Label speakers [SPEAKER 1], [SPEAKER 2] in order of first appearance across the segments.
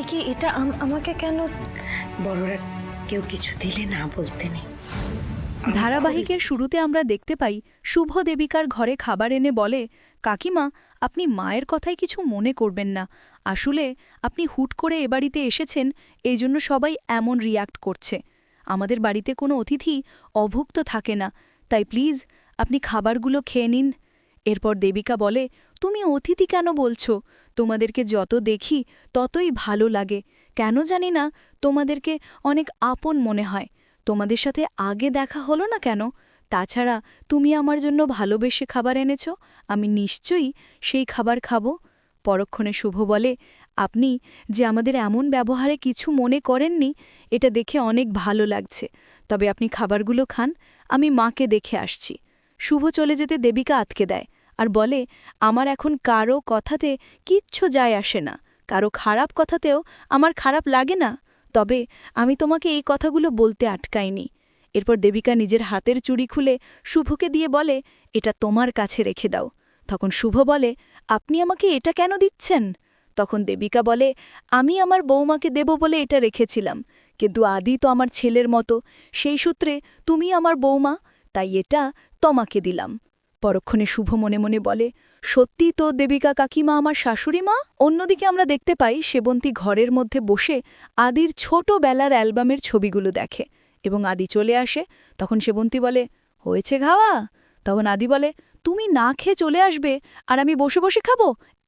[SPEAKER 1] এ কি এটা আমাকে কেন
[SPEAKER 2] বড়রা কেউ কিছু দিলে না বলতে নেই।
[SPEAKER 3] ধারাবাহিকের শুরুতে আমরা দেখতে পাই শুভ দেবিকার ঘরে খাবার এনে বলে কাকিমা আপনি মায়ের কথায় কিছু মনে করবেন না। আসলে আপনি হুট করে এ বাড়িতে এসেছেন এই জন্য সবাই এমন রিয়াক্ট করছে। আমাদের বাড়িতে কোনো অতিথি অভুক্ত থাকে না। তাই প্লিজ আপনি খাবারগুলো খেয়ে নিন। এরপর দেবিকা বলে তুমি অতিথি কেন বলছো? তোমাদেরকে যত দেখি, ততই ভালো লাগে। কেন জানি না, তোমাদেরকে অনেক আপন মনে হয়। তোমাদের সাথে আগে দেখা হলো না কেন? তাছাড়া, তুমি আমার জন্য ভালোবেসে খাবার এনেছ। আমি নিশ্চয়ই সেই খাবার খাব। পরক্ষণে শুভ বলে, আপনি যে আমাদের এমন ব্যবহারে কিছু মনে করেননি, এটা দেখে অনেক ভালো লাগছে। তবে আপনি খাবারগুলো খান, আমি মাকে দেখে আসছি। শুভ চলে যেতে দেবিকা আটকে দেয়। আর বলে, আমার এখন কারও কথাতে কিচ্ছু যায় আসে না। কারও খারাপ কথাতেও আমার খারাপ লাগে না। তবে আমি তোমাকে এই কথাগুলো বলতে আটকাইনি। এরপর দেবিকা নিজের হাতের চুড়ি খুলে শুভকে দিয়ে বলে, এটা তোমার কাছে রেখে দাও। তখন শুভ বলে, আপনি আমাকে এটা কেন দিচ্ছেন? তখন দেবিকা বলে, আমি আমার বৌমাকে দেব বলে এটা রেখেছিলাম। কিন্তু আদি তো আমার ছেলের মতো। সেই সূত্রে তুমি আমার বৌমা, তাই এটা তোমাকে দিলাম। পরক্ষণে শুভ মনে মনে বলে, সত্যি তো দেবিকা কাকিমা আমার শাশুড়ি মা? অন্যদিকে আমরা দেখতে পাই সেবন্তী ঘরের মধ্যে বসে আদির ছোটবেলার অ্যালবামের ছবিগুলো দেখে এবং আদি চলে আসে। তখন সেবন্তী বলে, হয়েছে খাওয়া? তখন আদি বলে, তুমি না খেয়ে চলে আসবে আর আমি বসে বসে খাব?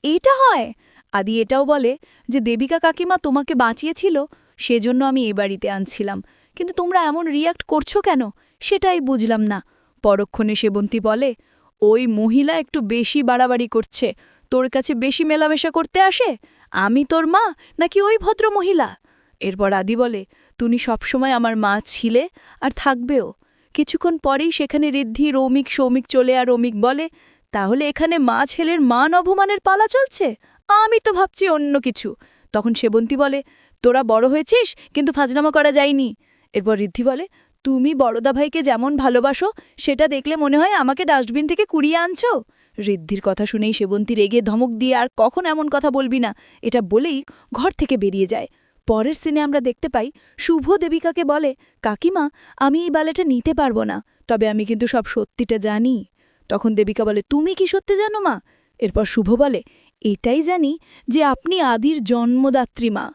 [SPEAKER 3] এটা হয়? আদি এটাও বলে যে, দেবিকা কাকিমা তোমাকে বাঁচিয়েছিল, সেজন্য আমি এ বাড়িতে আনছিলাম। কিন্তু তোমরা এমন রিয়াক্ট করছ কেন? সেটাই বুঝলাম না। পরক্ষণে সেবন্তী বলে ওই মহিলা একটু বেশি বাড়াবাড়ি করছে। তোর কাছে বেশি মেলামেশা করতে আসে? আমি তোর মা, নাকি ওই ভদ্র মহিলা? এরপর আদি বলে, তুমি সবসময় আমার মা ছিলে আর থাকবেও। কিছুক্ষণ পরেই সেখানে ঋদ্ধি, রৌমিক, সৌমিক চলে আর রৌমিক বলে, তাহলে এখানে মা ছেলের মান অপমানের পালা চলছে? আমি তো ভাবছি অন্য কিছু। তখন সেবন্তী বলে, তোরা বড় হয়েছিস, কিন্তু ফাজনামা করা যায়নি। এরপর ঋদ্ধি বলে তুমি বড়দা ভাইকে যেমন ভালোবাসো, সেটা দেখলে মনে হয় আমাকে ডাস্টবিন থেকে কুড়িয়ে আনছো? ঋদ্ধির কথা শুনেই সেবন্তী রেগে ধমক দিয়ে আর কখন এমন কথা বলবি না, এটা বলেই ঘর থেকে বেরিয়ে যায়। পরের সিনে আমরা দেখতে পাই, শুভ দেবিকাকে বলে, কাকিমা, আমি এই বালাটা নিতে পারব না, তবে আমি কিন্তু সব সত্যিটা জানি। তখন দেবিকা বলে, তুমি কি সত্যি জানো মা? এরপর শুভ বলে, এটাই জানি যে আপনি আদির জন্মদাত্রী মা।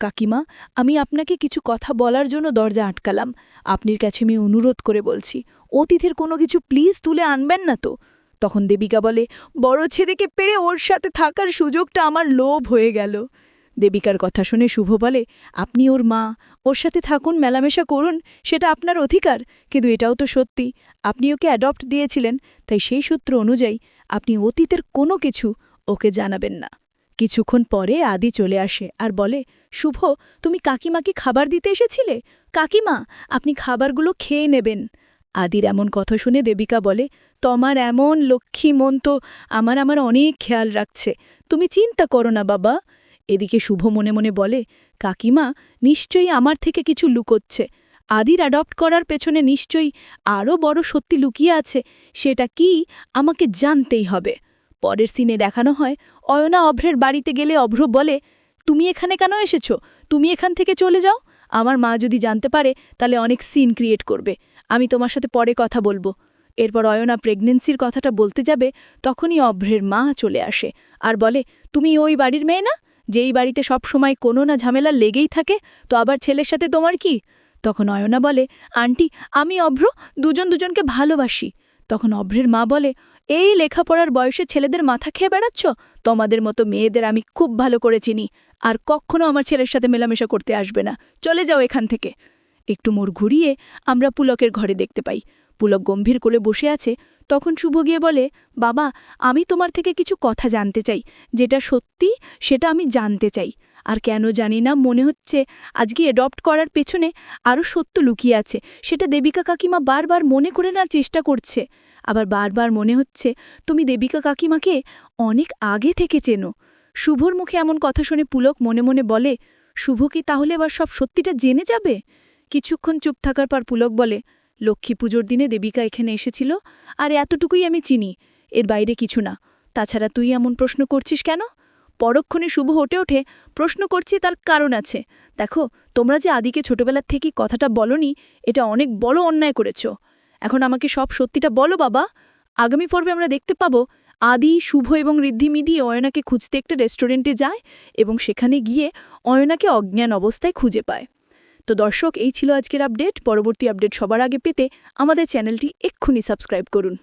[SPEAKER 3] কাকিমা, আমি আপনাকে কিছু কথা বলার জন্য দরজা আটকালাম। আপনির কাছে আমি অনুরোধ করে বলছি অতিথির কোনো কিছু প্লিজ তুলে আনবেন না তো। তখন দেবিকা বলে, বড় ছেদেকে পেরে ওর সাথে থাকার সুযোগটা আমার লোভ হয়ে গেল। দেবিকার কথা শুনে শুভ বলে, আপনি ওর মা, ওর সাথে থাকুন, মেলামেশা করুন, সেটা আপনার অধিকার, কিন্তু এটাও তো সত্যি, আপনি ওকে অ্যাডপ্ট দিয়েছিলেন, তাই সেই সূত্র অনুযায়ী আপনি অতীতের কোনো কিছু ওকে জানাবেন না। কিছুক্ষণ পরে আদি চলে আসে আর বলে, শুভ, তুমি কাকিমাকে খাবার দিতে এসেছিলে? কাকিমা, আপনি খাবারগুলো খেয়ে নেবেন। আদির এমন কথা শুনে দেবিকা বলে, তোমার এমন লক্ষ্মী মন তো আমার আমার অনেক খেয়াল রাখছে। তুমি চিন্তা করো না বাবা। এদিকে শুভ মনে মনে বলে, কাকিমা, নিশ্চয়ই আমার থেকে কিছু লুকোচ্ছে। আদির অ্যাডপ্ট করার পেছনে নিশ্চয়ই আরও বড় সত্যি লুকিয়ে আছে। সেটা কি আমাকে জানতেই হবে। পরের সিনে দেখানো হয়, অয়না অভ্রের বাড়িতে গেলে অভ্র বলে, তুমি এখানে কেন এসেছ? তুমি এখান থেকে চলে যাও। আমার মা যদি জানতে পারে, তাহলে অনেক সিন ক্রিয়েট করবে। আমি তোমার সাথে পরে কথা বলব। এরপর অয়না প্রেগনেন্সির কথাটা বলতে যাবে, তখনই অভ্রের মা চলে আসে আর বলে, তুমি ওই বাড়ির মেয়ে না? যেই বাড়িতে সব সময় কোনো না ঝামেলা লেগেই থাকে, তো আবার ছেলের সাথে তোমার কি? তখন অয়না বলে, আন্টি, আমি অভ্র, দুজন দুজনকে ভালোবাসি। তখন অভ্রের মা বলে এই লেখাপড়ার বয়সে ছেলেদের মাথা খেয়ে বেড়াচ্ছ? তোমাদের মতো মেয়েদের আমি খুব ভালো করে চিনি। আর কখনো আমার ছেলের সাথে মেলামেশা করতে আসবে না। চলে যাও এখান থেকে। একটু মোড় ঘুরিয়ে আমরা পুলকের ঘরে দেখতে পাই। পুলক গম্ভীর করে বসে আছে। তখন শুভ গিয়ে বলে, বাবা, আমি তোমার থেকে কিছু কথা জানতে চাই। যেটা সত্যি, সেটা আমি জানতে চাই। আর কেন জানি না, মনে হচ্ছে আজকে অ্যাডপ্ট করার পেছনে আরও সত্য লুকিয়ে আছে। সেটা দেবিকা কাকিমা বারবার মনে করে নেওয়ার চেষ্টা করছে। আবার বারবার মনে হচ্ছে, তুমি দেবিকা কাকিমাকে অনেক আগে থেকে চেনো। শুভর মুখে এমন কথা শুনে পুলক মনে মনে বলে, শুভ কি তাহলে এবার সব সত্যিটা জেনে যাবে? কিছুক্ষণ চুপ থাকার পর পুলক বলে, লক্ষ্মী পুজোর দিনে দেবিকা এখানে এসেছিল, আর এতটুকুই আমি চিনি, এর বাইরে কিছু না। তাছাড়া তুই এমন প্রশ্ন করছিস কেন? পরক্ষণে শুভ হটে ওঠে, প্রশ্ন করছি তার কারণ আছে। দেখো, তোমরা যে আদিকে ছোটবেলার থেকেই কথাটা বলনি, এটা অনেক বড় অন্যায় করেছ। এখন আমাকে সব সত্যিটা বলো, বাবা। আগামী পর্বে আমরা দেখতে পাবো, আদি, শুভ এবং ঋদ্ধি মিলিয়ে অয়নাকে খুঁজতে একটা রেস্টুরেন্টে যায় এবং সেখানে গিয়ে অয়নাকে অজ্ঞান অবস্থায় খুঁজে পায়। তো দর্শক, এই ছিল আজকের আপডেট পরবর্তী আপডেট সবার আগে পেতে আমাদের চ্যানেলটি এক্ষুনি সাবস্ক্রাইব করুন।